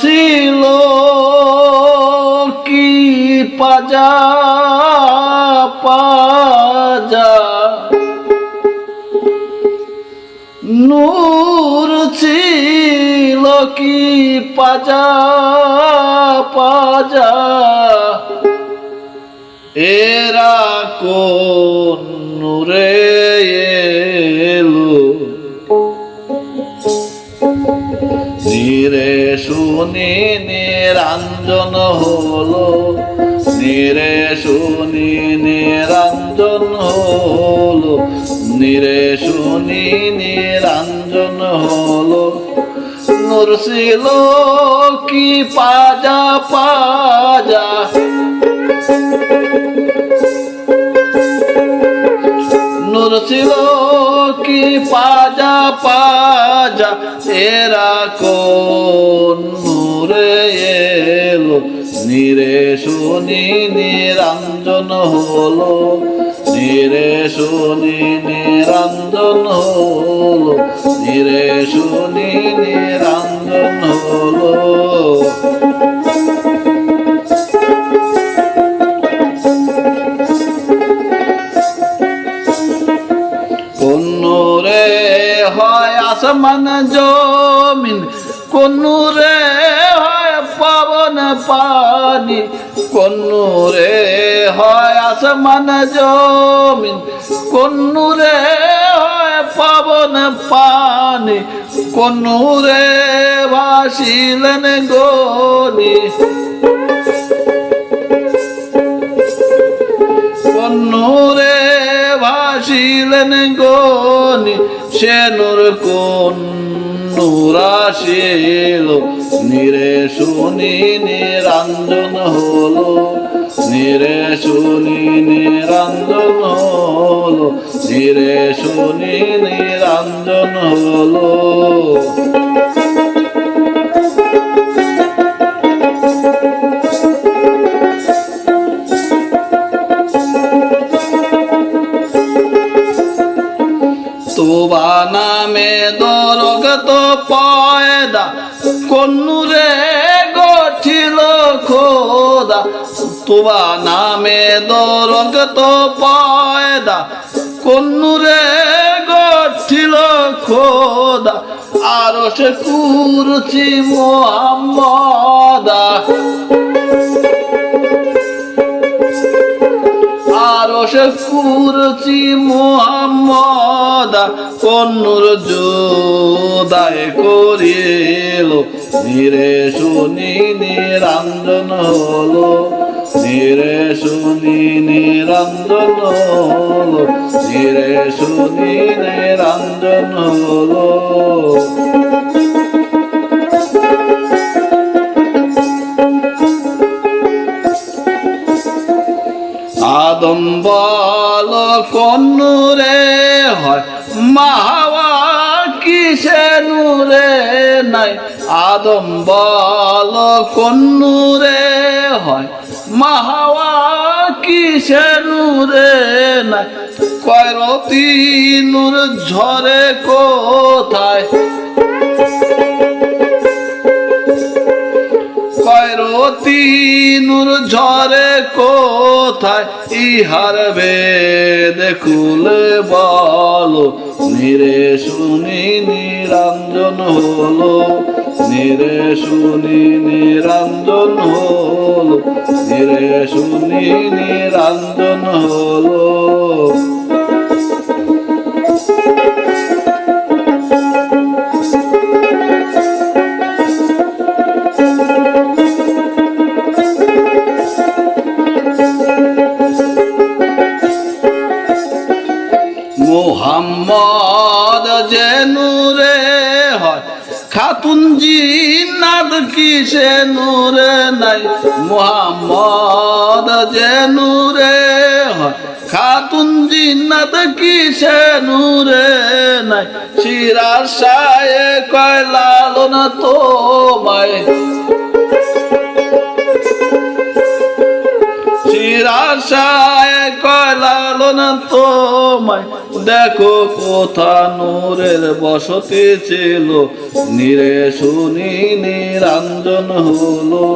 ছিল কি পাজা পাজা? নূর ছিল কি পাজা পাজা? এরা কোন নূরে এলো? নিরে শুনি নিরঞ্জন হলো, নিরে শুনি নিরঞ্জন হলো, নিরে শুনি নিরঞ্জন হলো। নূর ছিল কি পাজা পাজা। নূর ছিল কি পাজা পাজা। এরা কোন নূরে এলো? নিরে শুনি নিরঞ্জন হলো। নিরে শুনি নিরঞ্জন হলো। নিরে শুনি নিরঞ্জন আসমান জমিন কোনুরে হয় পবন পানি কোনুরে হয় আসমান জমিন কোনুরে হয় পবন পানি কোনুরে ভাসিলেন গনি। কন্নুরে ভাসিলেন গনি, সে নূর কোন নুরাশিল নিরে শুনি নিরঞ্জন হলো, নিরে শুনি নিরঞ্জন হলো, নিরে শুনি নিরঞ্জন হলো। পয়দা কন্নুরে গঠিল খোদা, তোবা নামে দরগ তো পয়দা কন্নুরে গঠিল খোদা, আর সে কুরছি মোহাম্মদা। কুরছি মোহাম্মদা, কন্নুর যোদায় করিল। নিরে শুনি নিরঞ্জন হলো, নিরে শুনি নিরঞ্জন হলো, নিরে শুনি নিরঞ্জন হলো। আদম কন্নুরে হয়? মাহাওয়া কিসে নূরে নাই? আদম বল কন্নুরে হয়? মাহাওয়া কিসে নূরে নাই? কয়রতি নূর ঝরে কোথায়? নূর ঝরে কোথায়? ইহার বেদ খুলে বলো। নিরে শুনি নিরঞ্জন হলো। নিরে শুনি নিরঞ্জন হলো। নিরে শুনি নিরঞ্জন হলো। পদ যে নূরে হয়। খাতুন জিনার কিসে নূরে নাই? মোহাম্মদ যে নূরে হয়। খাতুন জিন্নাত কিসে নূরে নাই? শিরার সায়ে কয় লালন তোমায়? শিরার সায়ে কয় লালন তোমায়? দেখো কোথা নূরের বসতি ছিল। নিরে শুনি নিরঞ্জন হলো।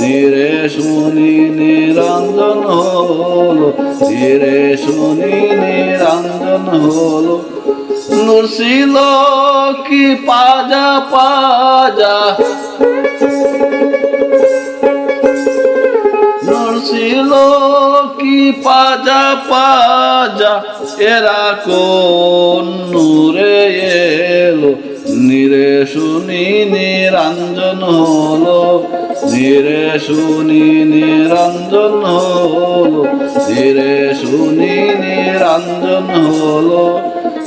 নিরে শুনি নিরঞ্জন হলো। নিরে শুনি নিরঞ্জন হলো। নূর কি পাজা পাজা পাজা পাজা, এরা কোন নূরে এলো? নিরে শুনি নিরঞ্জন হলো, নিরে শুনি নিরঞ্জন হলো, নিরে শুনি নিরঞ্জন হলো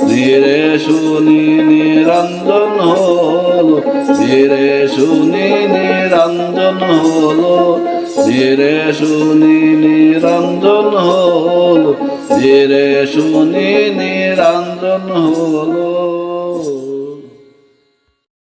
ধীরে শুনি নিরঞ্জন হলো ধীরে শুনি নিরঞ্জন হলো ধীরে শুনি নিরঞ্জন হল ধীরে শুনি নিরঞ্জন হলো।